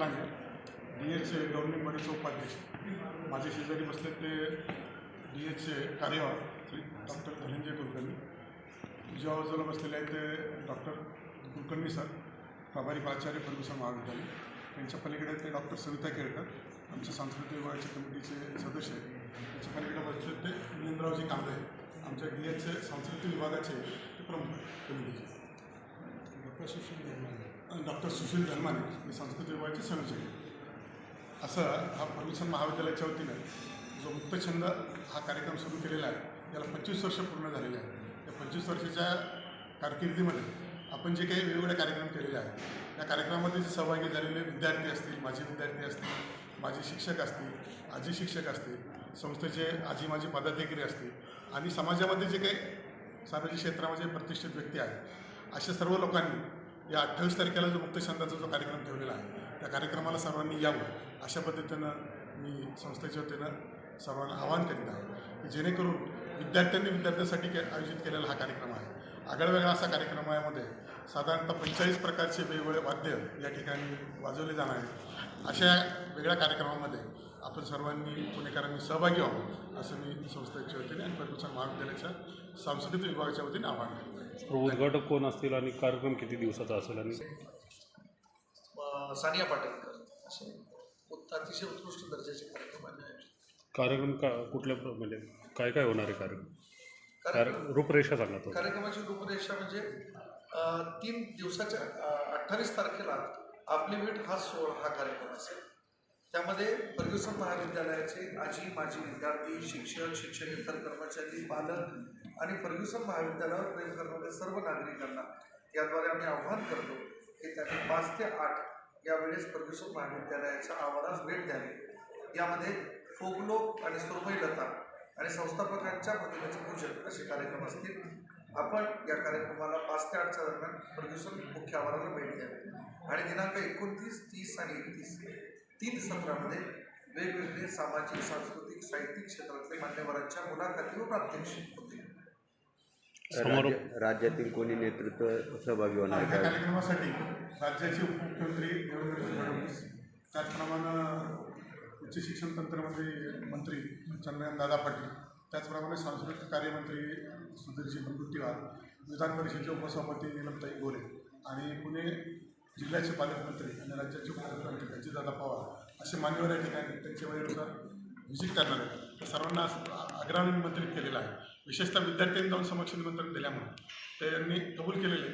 पलांगे D एचचे governing बॉडीचे उपाध्यक्ष माझे शेजारी बसले ते डी एचचे कार्यवाह श्री डॉक्टर धनंजय कुलकर्णी. तुझ्या बाजूला बसलेले आहेत ते डॉक्टर कुलकर्णी सर प्रभारी प्राचार्य प्रदूषण महाविद्यालय. त्यांच्या पलीकडे ते डॉक्टर सविता केळकर आमच्या सांस्कृतिक विभागाचे कमिटीचे सदस्य आहेत. त्यांच्या पलीकडे बसले ते मिलिंदरावजी कांबळे. आमच्या डी एचचे सांस्कृतिक विभागाचे ते प्रमुख कमिटीचे. प्रशिक्षण डॉक्टर सुशील धर्माने हे संस्कृत विभागाचे संयोजक असं हा परमिशन महाविद्यालयाच्या वतीनं जो मुक्तछंद हा कार्यक्रम सुरू केलेला आहे याला पंचवीस वर्ष पूर्ण झालेले आहे. या पंचवीस वर्षाच्या कारकिर्दीमध्ये आपण जे काही वेगवेगळे कार्यक्रम केलेले आहेत त्या कार्यक्रमामध्ये जे सहभागी झालेले विद्यार्थी असतील माझे विद्यार्थी असतील माझे शिक्षक असतील आजी शिक्षक असतील संस्थेचे आजी माझी पदाधिकारी असतील आणि समाजामध्ये जे काही सामाजिक क्षेत्रामध्ये प्रतिष्ठित व्यक्ती आहेत अशा सर्व लोकांनी या अठ्ठावीस तारखेला जो मुक्तछंदाचा जो कार्यक्रम ठेवलेला आहे त्या कार्यक्रमाला सर्वांनी यावं अशा पद्धतीनं मी संस्थेच्या वतीनं सर्वांना आवाहन करीत आहे की जेणेकरून विद्यार्थ्यांनी विद्यार्थ्यांसाठी के आयोजित केलेला हा कार्यक्रम आहे. आगळवेगळा असा कार्यक्रम यामध्ये साधारणतः पंचेचाळीस प्रकारचे वेगवेगळे वाद्य या ठिकाणी वाजवले जाणार आहेत. अशा वेगळ्या कार्यक्रमामध्ये आपण सर्वांनी पुणेकरांनी सहभागी व्हावं असं मी संस्थेच्या वतीने आणि प्रदूषण महाविद्यालयाच्या सांस्कृतिक विभागाच्या वतीने आवाहन करत उद्घाटक कोण असतील आणि कार्यक्रम किती दिवसाचा असेल आणि सानिया पाटेकर. असे उत् अतिशय उत्कृष्ट दर्जाचे कार्यक्रम आले आहेत कार्यक्रम का कुठल्या प्र- म्हणजे काय काय होणार आहे कार्यक्रम? कार्यक्रम कार्य रूपरेषा सांगा तो कार्यक्रमाची रूपरेषा म्हणजे अ, तीन दिवसाच्या अठ्ठावीस तारखेला आपली भेट हा सोहळा हा कार्यक्रम असेल. त्यामध्ये फर्ग्युसन महाविद्यालयाचे आजी माजी विद्यार्थी शिक्षक शिक्षणेतर कर्मचारी पालक आणि फर्ग्युसन महाविद्यालयावर प्रेम करणाऱ्या सर्व नागरिकांना याद्वारे आम्ही आव्हान करतो की त्यांनी पाच ते आठ या वेळेस फर्ग्युसन महाविद्यालयाच्या आवारास भेट द्यावी. यामध्ये फोकलोक आणि सुरमई लता आणि संस्थापकांच्या प्रतिमेचे पूजन असे कार्यक्रम असतील. आपण या कार्यक्रमाला पाच ते आठच्या दरम्यान फर्ग्युसन मुख्य आवाराला भेट द्यावी. आणि दिनांक एकोणतीस तीस आणि एकतीस तीन सत्रामध्ये वेगवेगळे सामाजिक सांस्कृतिक साहित्यिक क्षेत्रातले मान्यवरांच्या मुलाखती व प्रात्यक्षिक राज्य- राज्यातील कोणी नेतृत्व सहभागी होणार या का? कार्यक्रमासाठी राज्याचे उपमुख्यमंत्री देवेंद्रजी फडणवीस त्याचप्रमाणे उच्च शिक्षण तंत्रमंत्री मंत्री चंद्रकांत दादा पाटील त्याचप्रमाणे सांस्कृतिक कार्यमंत्री सुधीरजी मुनगंटीवार विधान परिषदेचे उपसभापती नीलमताई गोरे आणि पुणे जिल्ह्याचे पालकमंत्री आणि राज्याचे उपमुख्यमंत्री अजितदादा पवार असे मान्यवर या ठिकाणी त्यांच्या वेळेनुसार व्हिजिट करणार. आहेत तर सर्वांना आग्रह निमंत्रित केलेलं आहे. विशेषतः विद्यार्थ्यांनी जाऊन समक्ष निमंत्रण दिल्यामुळे. त्यांनी कबूल केलेले